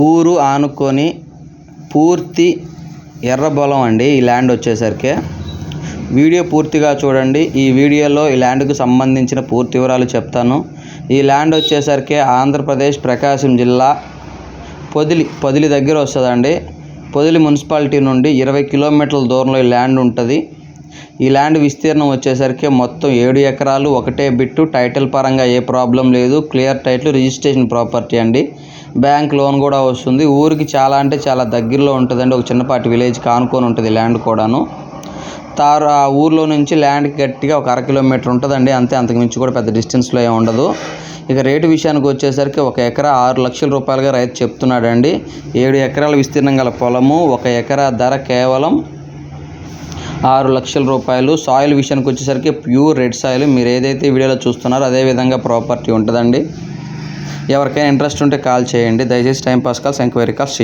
ఊరు ఆనుకొని పూర్తి ఎర్రబొలం అండి ఈ ల్యాండ్ వచ్చేసరికి. వీడియో పూర్తిగా చూడండి. ఈ వీడియోలో ఈ ల్యాండ్కు సంబంధించిన పూర్తి వివరాలు చెప్తాను. ఈ ల్యాండ్ వచ్చేసరికి ఆంధ్రప్రదేశ్ ప్రకాశం జిల్లా పొదిలి పొదిలి దగ్గర వస్తుందండి. పొదిలి మున్సిపాలిటీ నుండి ఇరవై కిలోమీటర్ల దూరంలో ఈ ల్యాండ్ ఉంటుంది. ఈ ల్యాండ్ విస్తీర్ణం వచ్చేసరికి మొత్తం ఏడు ఎకరాలు ఒకటే బిట్టు. టైటిల్ పరంగా ఏ ప్రాబ్లం లేదు. క్లియర్ టైటిల్ రిజిస్ట్రేషన్ ప్రాపర్టీ అండి. బ్యాంక్ లోన్ కూడా వస్తుంది. ఊరికి చాలా అంటే చాలా దగ్గరలో ఉంటుందండి. ఒక చిన్నపాటి విలేజ్ కానుకొని ఉంటుంది ల్యాండ్ కూడాను. తారు ఆ ఊర్లో నుంచి ల్యాండ్కి గట్టిగా ఒక అర కిలోమీటర్ ఉంటుందండి. అంతే అంతకుమించి కూడా పెద్ద డిస్టెన్స్లో ఏమి ఉండదు. ఇక రేటు విషయానికి వచ్చేసరికి ఒక ఎకరా ఆరు లక్షల రూపాయలుగా రైతు చెప్తున్నాడండి. ఏడు ఎకరాల విస్తీర్ణం గల పొలము ఒక ఎకరా ధర కేవలం ఆరు లక్షల రూపాయలు. సాయిల్ విషయానికి వచ్చేసరికి ప్యూర్ రెడ్ సాయిల్. మీరు ఏదైతే వీడియోలో చూస్తున్నారో అదే విధంగా ప్రాపర్టీ ఉంటుందండి. ఎవరికైనా ఇంట్రెస్ట్ ఉంటే కాల్ చేయండి. దయచేసి time pass calls enquiry calls